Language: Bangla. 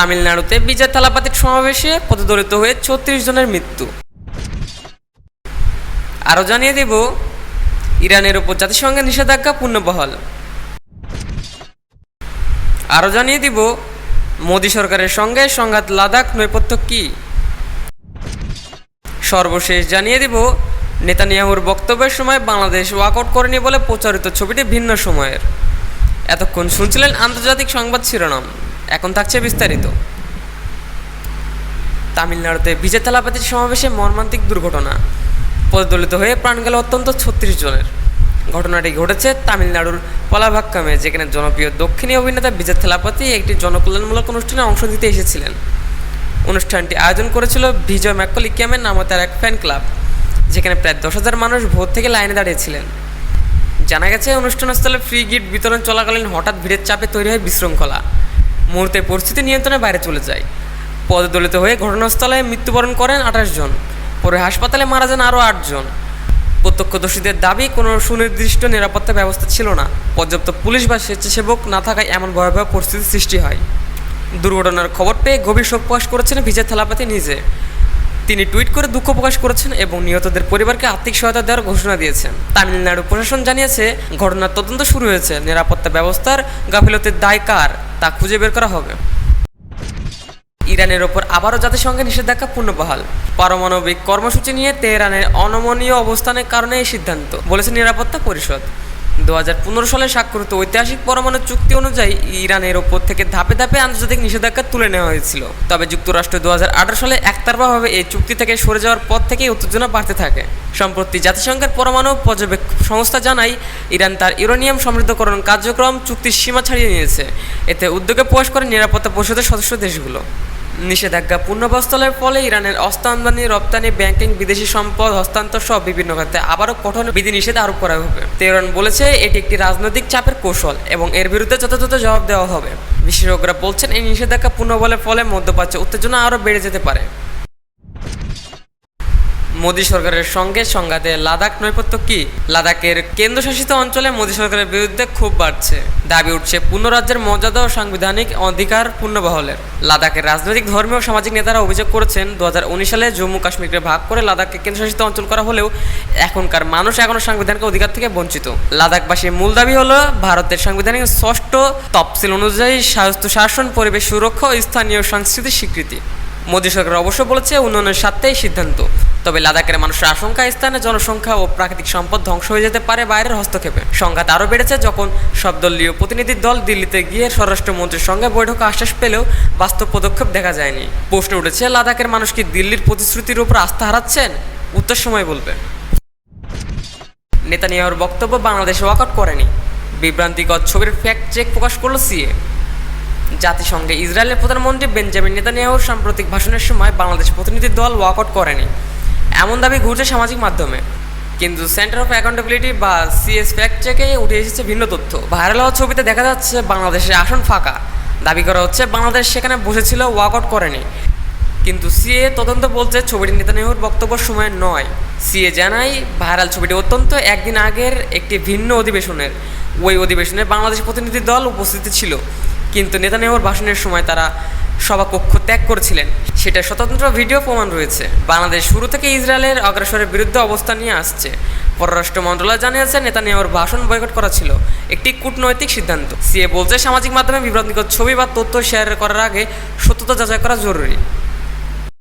তামিলনাড়ুতে বিজয় থালাপাতির সমাবেশে পদদলিত হয়ে ছত্রিশ জনের মৃত্যু। আরও জানিয়ে দেব, ইরানের উপর জাতিসংঘের নিষেধাজ্ঞা পুনর্বহাল আরও জানিয়ে দিব, মোদী সরকারের সঙ্গে সংঘাত লাদাখ নৈপথ্য কি? সর্বশেষ জানিয়ে দিব, নেতানিয়াহুর বক্তব্যের সময় বাংলাদেশ ওয়াকআউট করেনি বলে প্রচারিত ছবিটি ভিন্ন সময়ের। এতক্ষণ শুনছিলেন আন্তর্জাতিক সংবাদ শিরোনাম। এখন থাকছে বিস্তারিত। তামিলনাড়ুতে বিজয় থালাপাতির সমাবেশে মর্মান্তিক দুর্ঘটনা। পদদলিত হয়ে প্রাণ গেল অত্যন্ত ছত্রিশ জনের। ঘটনাটি ঘটেছে তামিলনাড়ুর পলাভাক্কামে, যেখানে জনপ্রিয় দক্ষিণী অভিনেতা বিজয় থালাপাতি একটি জনকল্যাণমূলক অনুষ্ঠানে অংশ নিতে এসেছিলেন। অনুষ্ঠানটি আয়োজন করেছিল বিজয় ম্যাকলিকিয়ামের নামে তার এক ফ্যান ক্লাব, যেখানে প্রায় দশ হাজার মানুষ ভোর থেকে লাইনে দাঁড়িয়েছিলেন। জানা গেছে, অনুষ্ঠানস্থলে ফ্রি গিফট বিতরণ চলাকালীন হঠাৎ ভিড়ের চাপে তৈরি হয় বিশৃঙ্খলা। মুহূর্তে পরিস্থিতি নিয়ন্ত্রণের বাইরে চলে যায়। পদদলিত হয়ে ঘটনাস্থলে মৃত্যুবরণ করেন আঠাশ জন। পরে হাসপাতালে মারা যান আরও আটজন প্রত্যক্ষদর্শীদের দাবি, কোনো সুনির্দিষ্ট নিরাপত্তা ব্যবস্থা ছিল না। পর্যাপ্ত পুলিশ বা স্বেচ্ছাসেবক না থাকায় এমন ভয়াবহ পরিস্থিতির সৃষ্টি হয়। দুর্ঘটনার খবর পেয়ে গভীর শোক প্রকাশ করেছেন ভিজে থালাপাতি নিজে। তিনি টুইট করে দুঃখ প্রকাশ করেছেন এবং নিহতদের পরিবারকে আর্থিক সহায়তা দেওয়ার ঘোষণা দিয়েছেন। তামিলনাড়ু প্রশাসন জানিয়েছে, ঘটনার তদন্ত শুরু হয়েছে। নিরাপত্তা ব্যবস্থার গাফিলতির দায় কার তা খুঁজে বের করা হবে। ইরানের ওপর আবারও জাতিসংঘের নিষেধাজ্ঞা পুনর্বহাল পারমাণবিক কর্মসূচি নিয়ে তেহরানের অনমনীয় অবস্থানের কারণে এই সিদ্ধান্ত, বলেছে নিরাপত্তা পরিষদ। দু হাজার পনেরো সালে স্বাক্ষরিত ঐতিহাসিক পরমাণু চুক্তি অনুযায়ী ইরানের ওপর থেকে ধাপে ধাপে আন্তর্জাতিক নিষেধাজ্ঞা তুলে নেওয়া হয়েছিল। তবে যুক্তরাষ্ট্র দু সালে একতরফাভাবে এই চুক্তি থেকে সরে যাওয়ার পর থেকেই উত্তেজনা বাড়তে থাকে। সম্প্রতি জাতিসংঘের পরমাণু পর্যবেক্ষক সংস্থা জানায়, ইরান তার ইউরেনিয়াম সমৃদ্ধকরণ কার্যক্রম চুক্তির সীমা ছাড়িয়ে নিয়েছে। এতে উদ্যোগে প্রকাশ করে নিরাপত্তা পরিষদের সদস্য দেশগুলো। নিষেধাজ্ঞা পুনর্বস্তলের ফলে ইরানের অস্ত্র আমদানি রপ্তানি, ব্যাংকিং, বিদেশি সম্পদ, হস্তান্তর সহ বিভিন্ন খাতে আবারও কঠোর বিধিনিষেধ আরোপ করা হবে। তেহরান বলেছে, এটি একটি রাজনৈতিক চাপের কৌশল এবং এর বিরুদ্ধে যথাযথ জবাব দেওয়া হবে। বিশেষজ্ঞরা বলছেন, এই নিষেধাজ্ঞা পুনর্বলের ফলে মধ্যপ্রাচ্য উত্তেজনা আরও বেড়ে যেতে পারে। মোদী সরকারের সঙ্গে সংঘাতে লাদাখ নৈপথ্য কি? লাদাখের কেন্দ্রশাসিত অঞ্চলে মোদী সরকারের বিরুদ্ধে খুব বাড়ছে। দাবি উঠছে পূর্ণ রাজ্যের মর্যাদা ও সাংবিধানিক অধিকার পূর্ণবহলের। লাদাখের রাজনৈতিক, ধর্মীয় ও সামাজিক নেতারা অভিযোগ করেছেন দু হাজার উনিশ সালে জম্মু কাশ্মীরকে ভাগ করে লাদাখকে কেন্দ্রশাসিত অঞ্চল করা হলেও এখনকার মানুষ এখনও সাংবিধানিক অধিকার থেকে বঞ্চিত। লাদাখবাসীর মূল দাবি হল, ভারতের সাংবিধানিক ষষ্ঠ তফসিল অনুযায়ী স্বাস্থ্য শাসন, পরিবেশ সুরক্ষা ও স্থানীয় সংস্কৃতির স্বীকৃতি। মোদী সরকার অবশ্য বলেছে, উন্নয়নের স্বার্থে সিদ্ধান্ত। তবে লাদাখের মানুষের আশঙ্কা, স্থানে জনসংখ্যা ও প্রাকৃতিক সম্পদ ধ্বংস হয়ে যেতে পারে বাইরের হস্তক্ষেপে। সংঘাত আরও বেড়েছে যখন সব দলীয় প্রতিনিধির দল দিল্লিতে গিয়ে স্বরাষ্ট্রমন্ত্রীর সঙ্গে বৈঠকে আশ্বাস পেলেও বাস্তব পদক্ষেপ দেখা যায়নি। প্রশ্ন উঠেছে, লাদাখের মানুষ কি দিল্লির প্রতিশ্রুতির উপর আস্থা হারাচ্ছেন? উত্তর সময় বলবে। নেতানিয়াহুর বক্তব্য বাংলাদেশ ওয়াকআউট করেনি। বিভ্রান্তিকর ছবির ফ্যাক্ট চেক প্রকাশ করল সিএ। জাতিসংঘে ইসরায়েলের প্রধানমন্ত্রী বেঞ্জামিন নেতানিয়াহুর সাম্প্রতিক ভাষণের সময় বাংলাদেশ প্রতিনিধি দল ওয়াকআউট করেনি। এমন দাবি ঘুরছে সামাজিক মাধ্যমে। কিন্তু সেন্টার অফ অ্যাকাউন্টেবিলিটি বা সিএস ফ্যাক্ট চেকে উঠে এসেছে ভিন্ন তথ্য। ভাইরাল হওয়া ছবিতে দেখা যাচ্ছে বাংলাদেশের আসন ফাঁকা। দাবি করা হচ্ছে, বাংলাদেশ সেখানে বসেছিল ওয়াকআউট করেনি। কিন্তু সিএ তদন্ত বলছে, ছবিটি নেতানিয়াহুর বক্তব্য সময় নয়। সিএ জানায় ভাইরাল ছবিটি অত্যন্ত একদিন আগের একটি ভিন্ন অধিবেশনের। ওই অধিবেশনে বাংলাদেশ প্রতিনিধি দল উপস্থিত ছিল। কিন্তু নেতানিয়াহুর ভাষণের সময় তারা সভাকক্ষ ত্যাগ করেছিলেন। সেটা স্বতন্ত্র ভিডিও প্রমাণ রয়েছে। বাংলাদেশ শুরু থেকে ইসরায়েলের অগ্রসরের বিরুদ্ধে অবস্থান নিয়ে আসছে। পররাষ্ট্র মন্ত্রণালয় জানিয়েছে নেতানিয়াহুর ভাষণ বয়কট করা ছিল একটি কূটনৈতিক সিদ্ধান্ত। সিএ বলছে, সামাজিক মাধ্যমে বিভ্রান্তিকর ছবি বা তথ্য শেয়ার করার আগে সত্যতা যাচাই করা জরুরি।